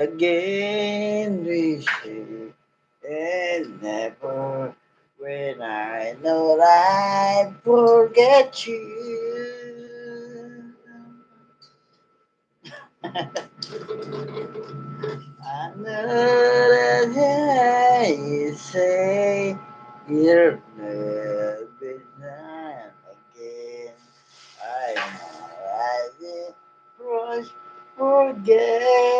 again we say and never when I know I forget you. I know that you say you'll never mine again. I know I did forget.